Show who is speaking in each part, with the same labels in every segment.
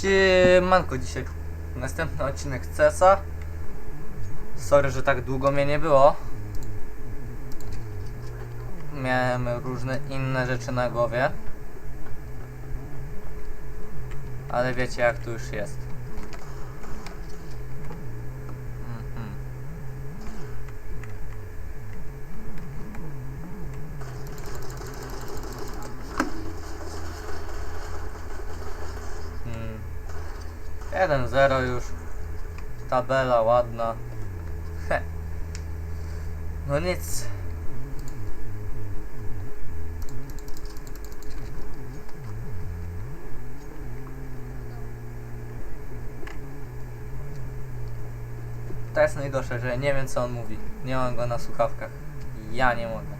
Speaker 1: Siemanko, dzisiaj następny odcinek CESa. Sorry, że tak długo mnie nie było. Miałem różne inne rzeczy na głowie. Ale wiecie jak tu już jest. 1-0 już. Tabela ładna. Heh. No nic. To jest najgorsze, że nie wiem co on mówi. Nie mam go na słuchawkach. Ja nie mogę.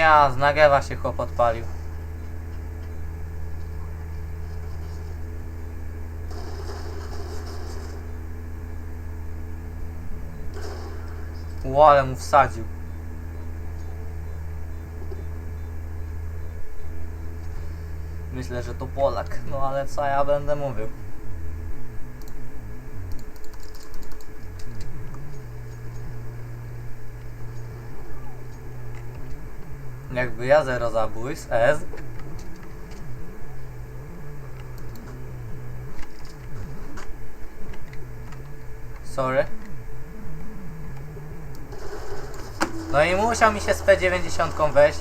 Speaker 1: Ja, z nagewa się chłop odpalił. Ło, ale mu wsadził. Myślę, że to Polak, no ale co ja będę mówił. Jakby ja zero zabójstw, S. Sorry. No i musiał mi się z P90 wejść.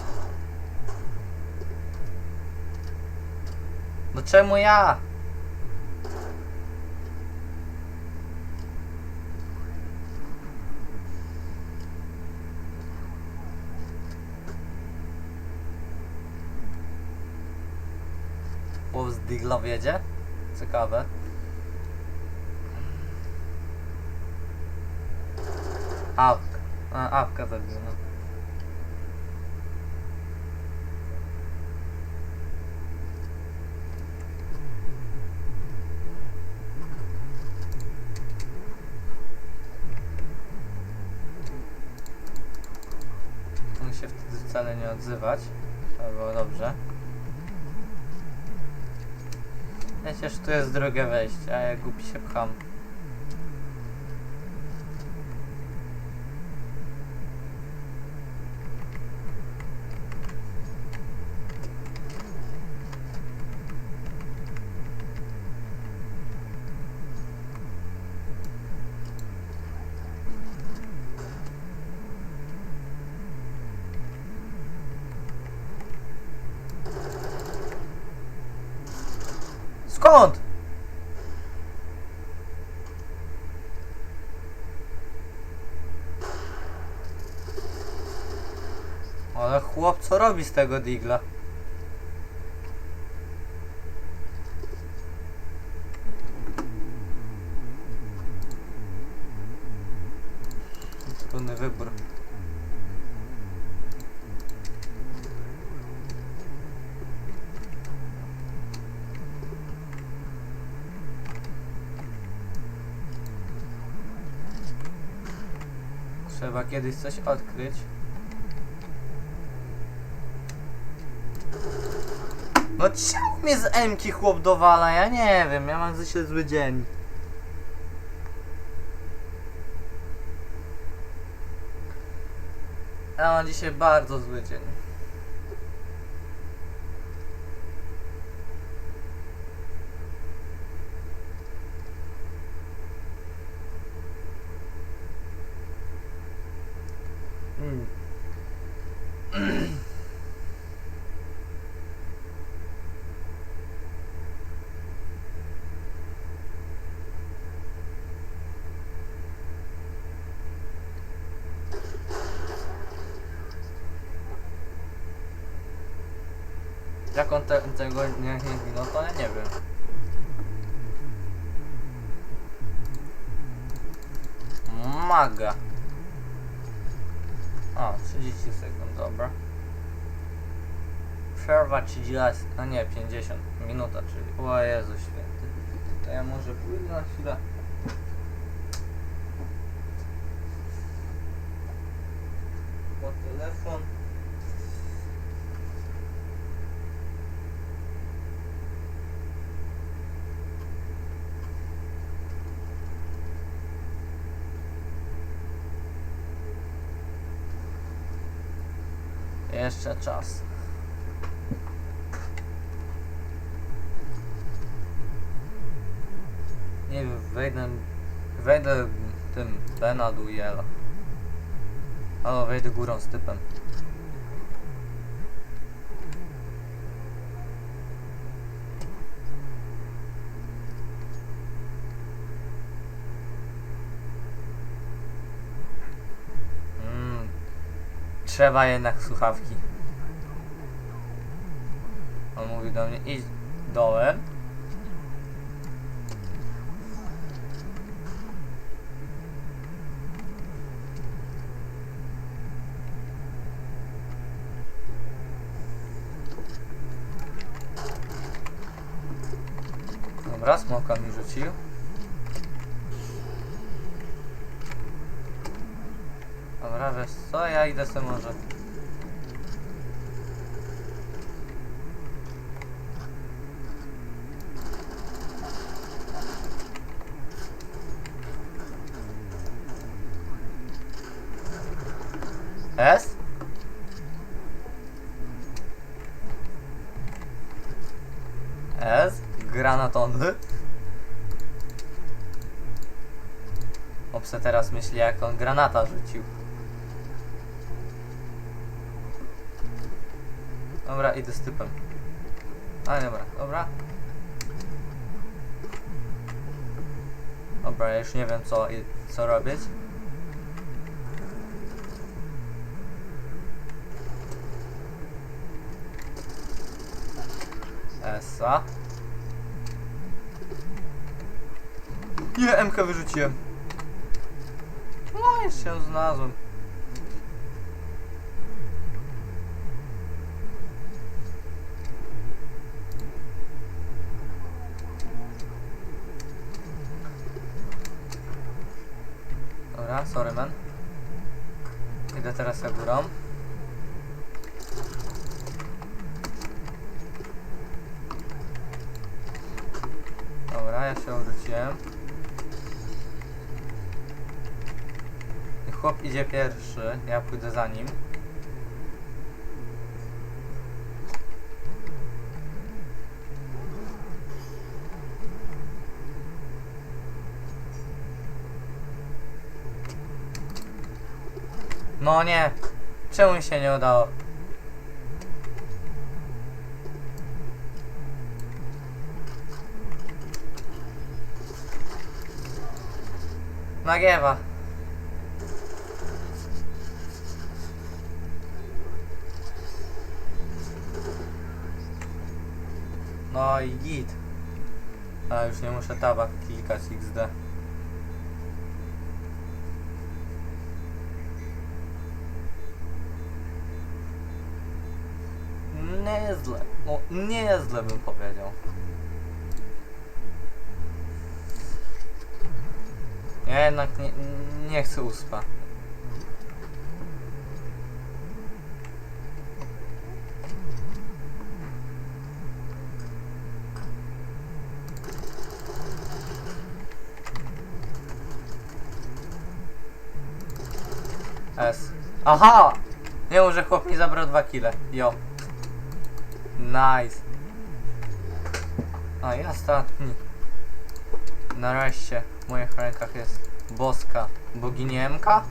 Speaker 1: No czemu ja? Chłop z Digla? Ciekawe. Awka. A, awka zabił, no. Się wtedy wcale nie odzywać. To było dobrze. Przecież tu jest drugie wejście, a ja głupi się pcham. Skąd? Ale chłop co robi z tego digla? Trudny wybór. Trzeba kiedyś coś odkryć. No czemu mnie z Emki chłop dowala? Ja nie wiem, ja mam dzisiaj zły dzień. Ja mam dzisiaj bardzo zły dzień. Jak on te, tego nie, zginął, to ja nie wiem. Maga. 30 sekund, dobra. Przerwa 30, a nie 50 minuta, czyli o Jezu święty. To ja może pójdę na chwilę. Po telefon. Jeszcze czas. Nie wiem, wejdę, wejdę tym Bena Dujela. Albo wejdę górą z typem. Trzeba jednak słuchawki. On mówi do mnie, idź dołem. Dobra, smoka mi rzucił. Wiesz co, ja idę sobie może. S? S? Granatony? Obse teraz myśli jak on granata rzucił. Dobra, idę z typem. Ale dobra, dobra. Dobra, ja już nie wiem co, co robić. Esa. Nie, MK wyrzuciłem. No, jeszcze ją znalazłem. Dobra, sorry man. Idę teraz za górą. Dobra, ja się obróciłem. I Chłop idzie pierwszy, ja pójdę za nim. No nie! Czemu się nie udało? Nagiewa. No i git. A już nie muszę tabak klikać XD. Nieźle. No, nieźle bym powiedział. Ja jednak nie, nie chcę uspa. S. Aha! Nie może chłop mi zabrał dwa kile. Jo. Nice. A i ostatni. Nareszcie w moich rękach jest boska boginiemka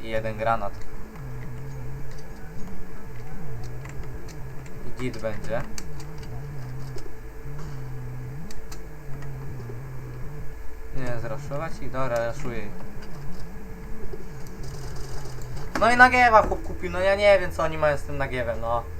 Speaker 1: i jeden granat. I git będzie. Nie, zraszować ich? Dobra, raszuję. No i nagiewa chłop kupił, no ja nie wiem co oni mają z tym nagiewem, no.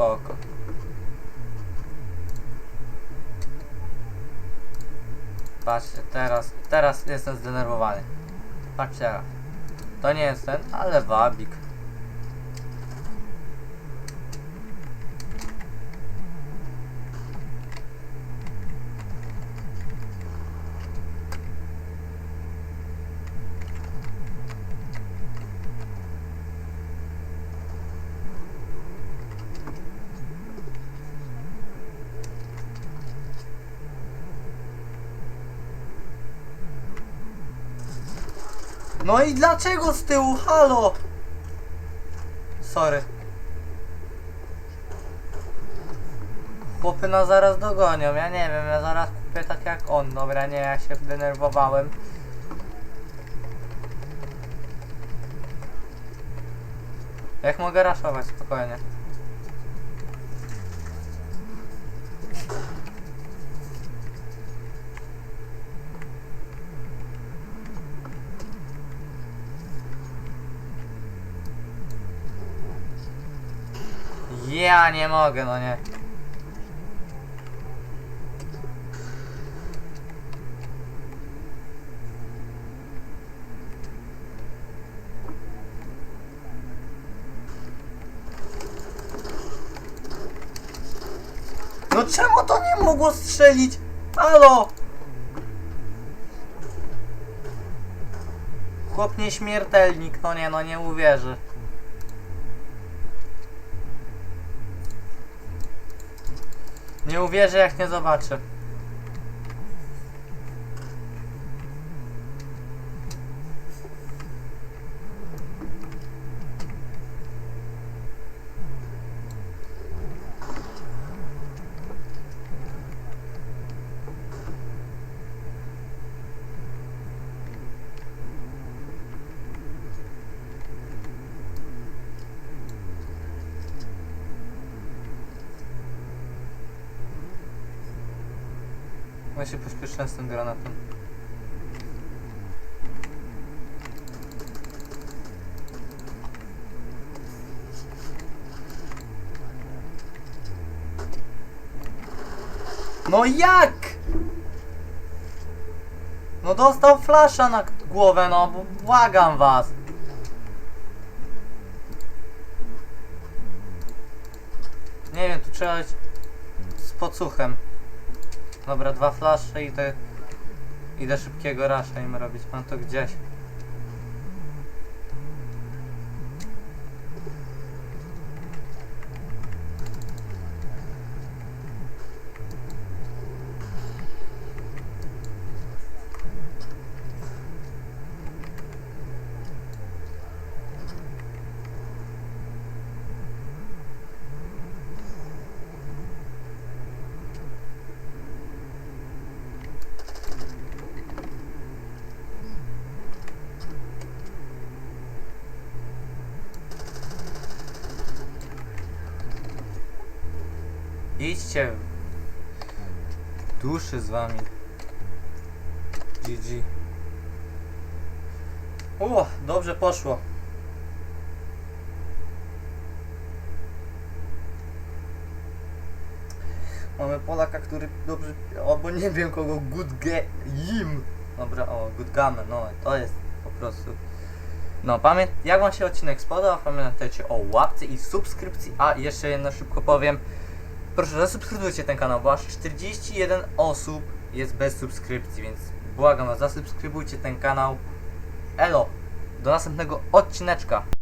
Speaker 1: Spoko. Patrzcie, teraz, teraz jestem zdenerwowany. Patrzcie. To nie jest ten, ale wabik. No i dlaczego z tyłu? Halo! Sorry. Chłopy nas zaraz dogonią, ja nie wiem, ja zaraz kupię tak jak on. Dobra, nie, ja się denerwowałem. Jak mogę raszować spokojnie? Ja nie mogę, no nie. No czemu to nie mogło strzelić? Halo! Chłop nieśmiertelnik, no nie, no nie uwierzy. Nie uwierzę jak nie zobaczę. Ja się pośpieszyłem z tym granatem. No jak? No dostał flasza na głowę, no błagam was. Nie wiem, tu trzeba być z pocuchem. Dobra, dwa flasze i te... Idę szybkiego rasza im robić, mam to gdzieś. Idźcie. Duszy z wami. GG. O, dobrze poszło. Mamy Polaka, który dobrze, albo nie wiem kogo, good ge, im. Dobra, o, good game, no to jest po prostu. No, pamię jak wam się odcinek spodobał, pamiętajcie o łapce i subskrypcji, a jeszcze jedno szybko powiem. Proszę, zasubskrybujcie ten kanał, bo aż 41 osób jest bez subskrypcji, więc błagam was, zasubskrybujcie ten kanał. Elo, do następnego odcineczka.